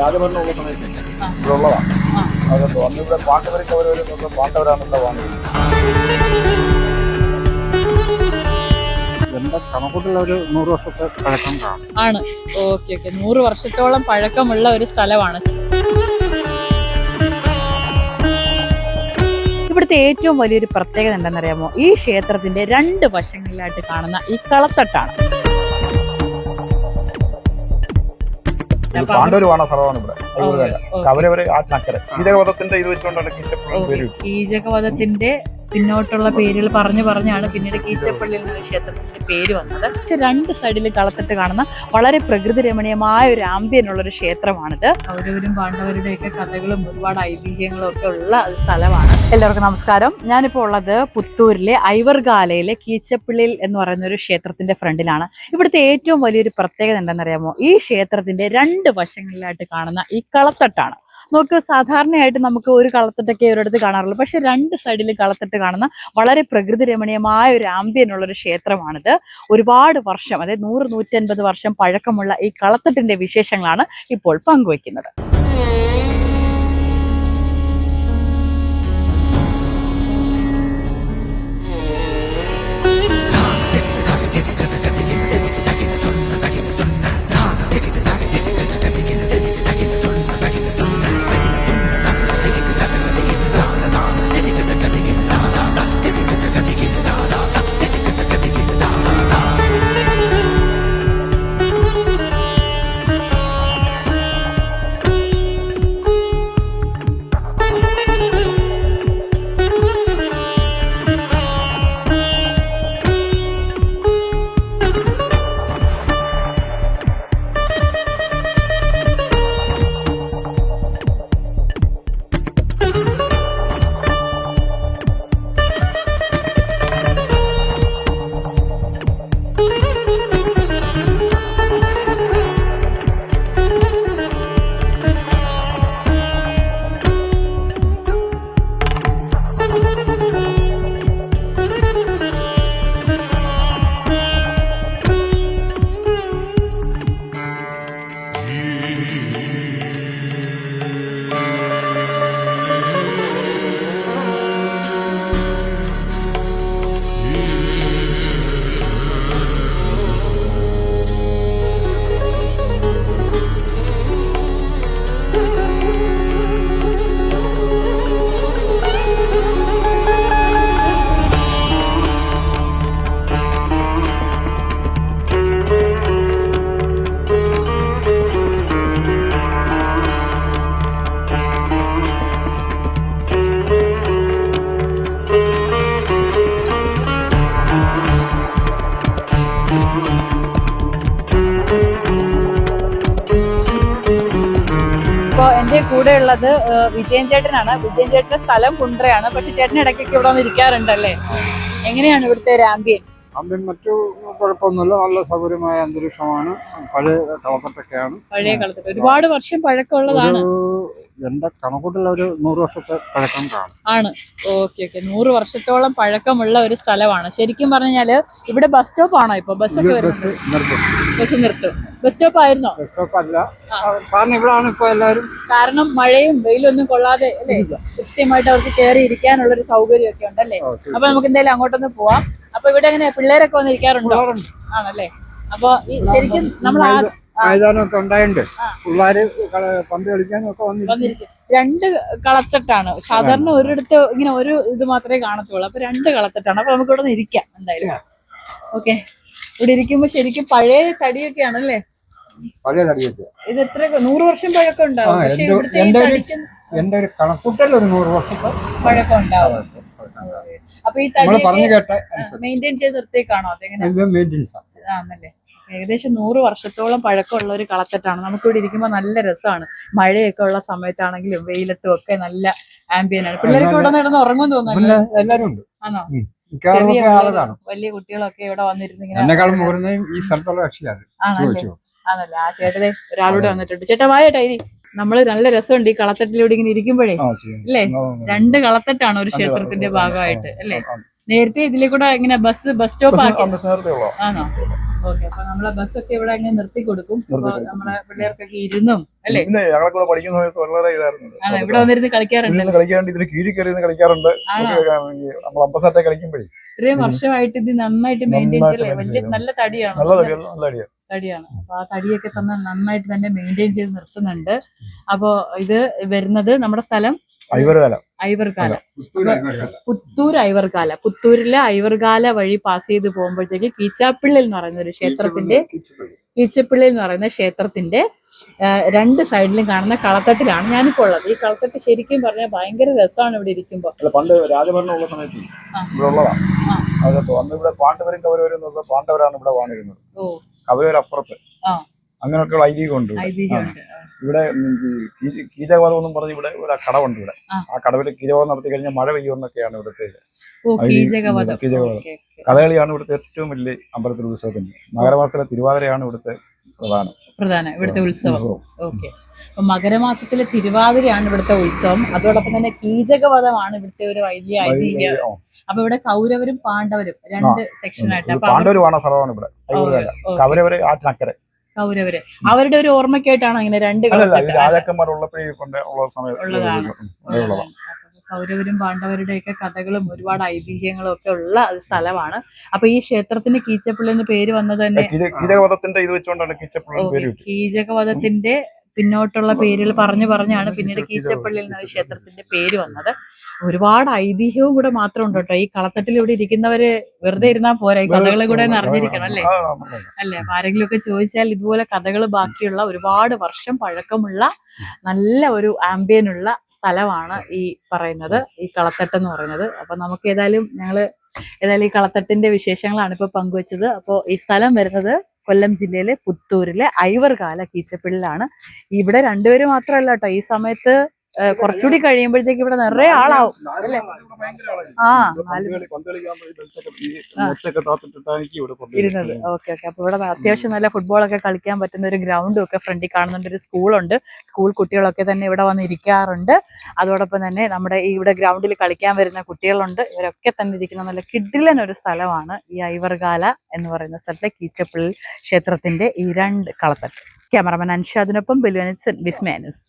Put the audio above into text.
രാജഭരണമുള്ള സമയത്ത് ഇവിടെ ഉള്ളതാണ് അതുകൊണ്ട് അന്ന് ഇവിടെ പാണ്ഡവരൊക്കെ ഓരോരോ പാട്ടവരാണ് വാങ്ങി ആണ്. Okay okay. നൂറ് വർഷത്തോളം പഴക്കമുള്ള ഒരു സ്ഥലമാണ്. ഇവിടുത്തെ ഏറ്റവും വലിയൊരു പ്രത്യേകത എന്താണെന്നറിയാമോ? ഈ ക്ഷേത്രത്തിന്റെ രണ്ട് വശങ്ങളിലായിട്ട് കാണുന്ന ഈ കളത്തട്ടാണ്. ഇത് പാണ്ഡവർ വാണ സ്ഥലമാണ് ഇവിടെ. അതുപോലെ തന്നെ. ആ ചക്കര. കീചകവധത്തിന്റെ ഇത് വെച്ചുകൊണ്ടാണ് കീച്ചപ്പുഴ പേര്. കീചകവധത്തിന്റെ പിന്നോട്ടുള്ള പേരുകൾ പറഞ്ഞു പറഞ്ഞാണ് പിന്നീട് കീച്ചപ്പള്ളിയിൽ നിന്ന് ക്ഷേത്രത്തിന്റെ പേര് വന്നത്. പക്ഷെ രണ്ട് സൈഡിൽ കളത്തിട്ട് കാണുന്ന വളരെ പ്രകൃതി രമണീയമായ ഒരു ആംബിയനുള്ള ഒരു ക്ഷേത്രമാണിത്. കൗരവരും പാണ്ഡവരുടെയൊക്കെ കഥകളും ഒരുപാട് ഐതിഹ്യങ്ങളും ഒക്കെ ഉള്ള സ്ഥലമാണ്. എല്ലാവർക്കും നമസ്കാരം. ഞാനിപ്പോൾ ഉള്ളത് പുത്തൂരിലെ ഐവർഗാലയിലെ കീച്ചപ്പള്ളിയിൽ എന്ന് പറയുന്ന ഒരു ക്ഷേത്രത്തിന്റെ ഫ്രണ്ടിലാണ്. ഇവിടുത്തെ ഏറ്റവും വലിയൊരു പ്രത്യേകത എന്താണെന്നറിയാമോ? ഈ ക്ഷേത്രത്തിന്റെ രണ്ട് വശങ്ങളിലായിട്ട് കാണുന്ന ഈ കളത്തട്ടാണ് നമുക്ക് സാധാരണയായിട്ട് നമുക്ക് ഒരു കളത്തട്ടൊക്കെ ഒരിടത്ത് കാണാറുള്ളൂ. പക്ഷെ രണ്ട് സൈഡിൽ കളത്തട്ട് കാണുന്ന വളരെ പ്രകൃതി രമണീയമായ ഒരു ആംബിയനുള്ള ഒരു ക്ഷേത്രമാണിത്. ഒരുപാട് വർഷം അതായത് നൂറ് നൂറ്റൻപത് വർഷം പഴക്കമുള്ള ഈ കളത്തിട്ടിന്റെ വിശേഷങ്ങളാണ് ഇപ്പോൾ പങ്കുവയ്ക്കുന്നത്. ഇപ്പോൾ എന്റെ കൂടെ ഉള്ളത് വിജയൻ ചേട്ടനാണ്. വിജയൻ ചേട്ടന്റെ സ്ഥലം കുണ്ട്രയാണ്. പക്ഷെ ചേട്ടൻ ഇടയ്ക്കൊക്കെ ഇവിടെ വന്നിരിക്കാറുണ്ടല്ലേ? എങ്ങനെയാണ് ഇവിടുത്തെ ഒരു ആംബിയൻ അതിന് മറ്റു കുഴപ്പമൊന്നുമില്ല. നല്ല സൗകര്യമായ അന്തരീക്ഷമാണ്. പഴയ കളപ്പത്തൊക്കെയാണ് പഴയ കാലത്ത് ഒരുപാട് വർഷം പഴക്കമുള്ളതാണ്. എന്റെ കണക്കൂട്ടിൽ ഒരു നൂറ് വർഷത്തെ പഴക്കം കാണും. ആണ്. Okay okay. നൂറ് വർഷത്തോളം പഴക്കമുള്ള ഒരു സ്ഥലമാണ്. ശരിക്കും പറഞ്ഞാൽ ഇവിടെ ബസ് സ്റ്റോപ്പ് ആണോ ഇപ്പൊ? ബസ്സൊക്കെ ബസ് നിർത്തും. ബസ് നിർത്തും. ബസ് സ്റ്റോപ്പ് ആയിരുന്നോ? ബസ് സ്റ്റോപ്പ് അല്ല. കാരണം ഇവിടാണ് ഇപ്പൊ എല്ലാവരും കാരണം മഴയും വെയിലൊന്നും കൊള്ളാതെ അല്ലേ? കൃത്യമായിട്ട് അവർക്ക് കയറി ഇരിക്കാനുള്ള ഒരു സൗകര്യം ഒക്കെ ഉണ്ടല്ലേ. അപ്പൊ നമുക്ക് എന്തായാലും അങ്ങോട്ടൊന്ന് പോവാം. അപ്പൊ ഇവിടെ അങ്ങനെ പിള്ളേരൊക്കെ വന്നിരിക്കാറുണ്ടോ? ആണല്ലേ? അപ്പൊ ശരിക്കും നമ്മൾ മൈതാനമൊക്കെ ഉണ്ടായിട്ടുണ്ട്. പിള്ളേര് പന്ത് വന്നിരിക്കും രണ്ട് കളത്തിട്ടാണ്. സാധാരണ ഒരിടത്ത് ഇങ്ങനെ ഒരു ഇത് മാത്രമേ കാണത്തുള്ളൂ. അപ്പൊ രണ്ട് കളത്തിട്ടാണ്. അപ്പൊ നമുക്ക് ഇവിടെ നിന്ന് ഇരിക്കാം എന്തായാലും. ഓക്കെ. ഇവിടെ ഇരിക്കുമ്പോ ശരിക്കും പഴയ തടിയൊക്കെ ആണല്ലേ പഴയ തടിയൊക്കെ. ഇത് എത്ര നൂറ് വർഷം പഴക്കം ഉണ്ടാവും. പക്ഷെ ഇവിടുത്തെ എന്റെ ഒരു കണക്കൂട്ടൽ ഒരു നൂറ് വർഷം പഴക്കം ഉണ്ടാവും. അപ്പൊ ഈ തടി മെയിന്റെയിൻ ചെയ്ത് നിർത്തിയേക്കാണോ അതെങ്ങനെ ആണല്ലേ. ഏകദേശം നൂറ് വർഷത്തോളം പഴക്കമുള്ള ഒരു കളത്തട്ടാണ്. നമുക്കിവിടെ ഇരിക്കുമ്പോൾ നല്ല രസമാണ്. മഴയൊക്കെ ഉള്ള സമയത്താണെങ്കിലും വെയിലത്തും ഒക്കെ നല്ല ആംബിയനാണ് പിള്ളേർക്ക് ഇവിടെ നടന്ന് ഉറങ്ങും തോന്നുന്നു ഉണ്ട്. ആണോ? ചെറിയ വലിയ കുട്ടികളൊക്കെ ഇവിടെ വന്നിരുന്ന് ഇങ്ങനെ ആണല്ലേ? ആ ചേട്ടതെ ഒരാളൂടെ വന്നിട്ടുണ്ട്. ചേട്ടാ വായ ഇരി നമ്മൾ നല്ല രസമുണ്ട് ഈ കളത്തട്ടിലൂടെ ഇങ്ങനെ ഇരിക്കുമ്പോഴേ. അല്ലേ? രണ്ട് കളത്തട്ടാണ് ഒരു ക്ഷേത്രത്തിന്റെ ഭാഗമായിട്ട് അല്ലേ? നേരത്തെ ഇതിലെ കൂടെ ഇങ്ങനെ ബസ് ബസ് സ്റ്റോപ്പ് ആക്കി ആണോ? ഓക്കെ അപ്പൊ നമ്മളെ ബസ്സൊക്കെ ഇവിടെ അങ്ങനെ നിർത്തി കൊടുക്കും. നമ്മളെ പിള്ളേർക്കൊക്കെ ഇരുന്നും അല്ലേ? പിന്നെ ഞങ്ങളെ കൂടെ പഠിക്കുന്ന സമയത്ത് വളരെ ഇതായിരുന്നു. ആണോ? ഇവിടെ വന്നിരുന്ന് കളിക്കാറുണ്ട്. കളിക്കാറുണ്ട് ഇതിന് കീഴിൽ കയറി കളിക്കാറുണ്ട്. ആണോ? നമ്മൾ അമ്പസാറ്റെ കളിക്കുമ്പോഴേ. ഇത്രയും വർഷമായിട്ട് ഇത് നന്നായിട്ട് മെയിന്റെയിൻ ചെയ്യല്ലേ? വലിയ നല്ല തടിയാണ്? നല്ല തടിയാണ് തടിയാണ്. അപ്പൊ ആ തടിയൊക്കെ തന്നെ നന്നായിട്ട് തന്നെ മെയിന്റെയിൻ ചെയ്ത് നിർത്തുന്നുണ്ട്. അപ്പോ ഇത് വരുന്നത് നമ്മുടെ സ്ഥലം ഐവർകാല. പുത്തൂർ ഐവർകാല. പുത്തൂരിലെ ഐവർകാല വഴി പാസ് ചെയ്ത് പോകുമ്പോഴത്തേക്ക് കീച്ചാപ്പിള്ളിൽ എന്ന് പറയുന്ന ഒരു ക്ഷേത്രത്തിന്റെ കീച്ചപ്പിള്ളി എന്ന് പറയുന്ന ക്ഷേത്രത്തിന്റെ രണ്ട് സൈഡിലും കാണുന്ന കളത്തട്ടിലാണ് ഞാനിപ്പോൾ ഉള്ളത്. ഈ കളത്തട്ട് ശരിക്കും പറഞ്ഞാൽ ഭയങ്കര രസമാണ് ഇവിടെ ഇരിക്കുമ്പോൾ അല്ല പണ്ട് രാജഭരണമുള്ള സമയത്ത്. ഇവിടെ ഉള്ളതാണ് ആ. ഇവിടെ പാണ്ഡവരും കവരവരും പാണ്ഡവരാണ് ഇവിടെ വാണിരുന്നത് ഓ. കവരവരപ്പുറത്ത്. ആ. അങ്ങനെയൊക്കെയുള്ള ഐതിഹ്യമുണ്ട് ഇവിടെ. എന്നും പറഞ്ഞ് ഇവിടെ ഒരു കടവുണ്ട് ഇവിടെ. ആ. കടവിൽ കീചകവാദം നടത്തി കഴിഞ്ഞാൽ മഴ പെയ്യുമെന്നൊക്കെയാണ് ഇവിടുത്തെ ഓക്കെ. കഥകളിയാണ് ഇവിടുത്തെ ഏറ്റവും വലിയ അമ്പലത്തിൽ ഉത്സവത്തിന്. മകരമാസത്തിലെ തിരുവാതിരയാണ് ഇവിടുത്തെ പ്രധാനം. പ്രധാന ഇവിടുത്തെ ഉത്സവം. ഓക്കെ. അപ്പൊ മകരമാസത്തിലെ തിരുവാതിരയാണ് ഇവിടുത്തെ ഉത്സവം. അതോടൊപ്പം തന്നെ കീചകവധമാണ് ഇവിടുത്തെ ഒരു വലിയ ഐതിഹ്യം. അപ്പൊ ഇവിടെ കൗരവരും പാണ്ഡവരും രണ്ട് സെക്ഷനായിട്ട്. പാണ്ഡവരുമാണ് സർവമാണ് ഇവിടെ. കൗരവര് ആ ചക്കര. കൗരവര്. അവരുടെ ഒരു ഓർമ്മക്കായിട്ടാണ് ഇങ്ങനെ രണ്ട് കൗരവരും പാണ്ഡവരുടെ ഒക്കെ കഥകളും ഒരുപാട് ഐതിഹ്യങ്ങളും ഒക്കെ ഉള്ള സ്ഥലമാണ്. അപ്പൊ ഈ ക്ഷേത്രത്തിന് കീച്ചപ്പള്ളി എന്ന് പേര് വന്നത് തന്നെ കീചകവധത്തിന്റെ ഇത് വെച്ചുകൊണ്ടാണ് കീചകവധത്തിന്റെ പിന്നോട്ടുള്ള പേരുകൾ പറഞ്ഞു പറഞ്ഞാണ് പിന്നീട് കീച്ചപ്പള്ളിയിൽ നിന്ന് ക്ഷേത്രത്തിന്റെ പേര് വന്നത്. ഒരുപാട് ഐതിഹ്യവും കൂടെ മാത്രം ഉണ്ട് കേട്ടോ. ഈ കളത്തട്ടിൽ ഇവിടെ ഇരിക്കുന്നവര് വെറുതെ ഇരുന്നാൽ പോരാ? ഈ കഥകൾ കൂടെ അറിഞ്ഞിരിക്കണം അല്ലേ? അല്ലെ? ആരെങ്കിലും ഒക്കെ ചോദിച്ചാൽ ഇതുപോലെ കഥകൾ ബാക്കിയുള്ള ഒരുപാട് വർഷം പഴക്കമുള്ള നല്ല ഒരു ആംബിയനുള്ള സ്ഥലമാണ് ഈ പറയുന്നത് ഈ കളത്തട്ട് എന്ന് പറയുന്നത്. അപ്പൊ നമുക്ക് ഏതായാലും ഞങ്ങൾ ഏതായാലും ഈ കളത്തട്ടിന്റെ വിശേഷങ്ങളാണ് ഇപ്പൊ പങ്കുവച്ചത്. അപ്പോൾ ഈ സ്ഥലം വരുന്നത് കൊല്ലം ജില്ലയിലെ പുത്തൂരിലെ ഐവർകാല കീച്ചപ്പിള്ളിലാണ്. ഇവിടെ രണ്ടുപേര് മാത്രമല്ല കേട്ടോ ഈ സമയത്ത് കുറച്ചുകൂടി കഴിയുമ്പോഴത്തേക്ക് ഇവിടെ നിറയെ ആളാവും. അല്ലേ? ആ ഇരുന്നത്. Okay okay. അപ്പൊ ഇവിടെ അത്യാവശ്യം നല്ല ഫുട്ബോൾ ഒക്കെ കളിക്കാൻ പറ്റുന്ന ഒരു ഗ്രൗണ്ടും ഒക്കെ ഫ്രണ്ടിൽ കാണുന്നുണ്ട്. ഒരു സ്കൂളുണ്ട് സ്കൂൾ കുട്ടികളൊക്കെ തന്നെ ഇവിടെ വന്നിരിക്കാറുണ്ട് അതോടൊപ്പം തന്നെ നമ്മുടെ ഈ ഇവിടെ ഗ്രൗണ്ടിൽ കളിക്കാൻ വരുന്ന കുട്ടികളുണ്ട്. ഇവരൊക്കെ തന്നെ ഇരിക്കുന്ന നല്ല കിഡിലൻ ഒരു സ്ഥലമാണ് ഈ ഐവർഗാല എന്ന് പറയുന്ന സ്ഥലത്തെ കീച്ചപ്പള്ളി ക്ഷേത്രത്തിന്റെ ഈ രണ്ട് കളത്തട്ട് ക്യാമറമാൻ അൻഷാദിനൊപ്പം ബിലുവനിസ് വിസ്മാനസ്